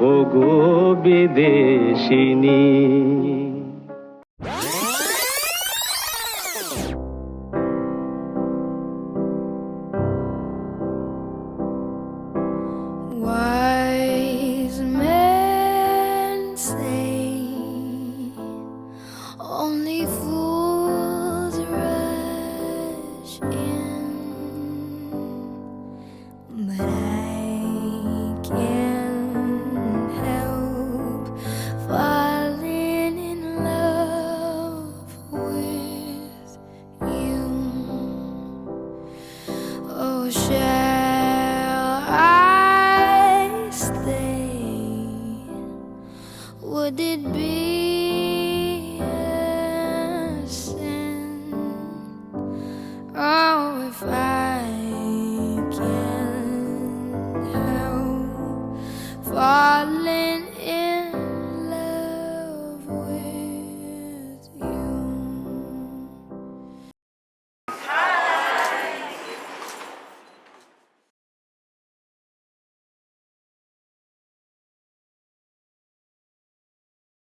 O go বিদেশিনী। Would it be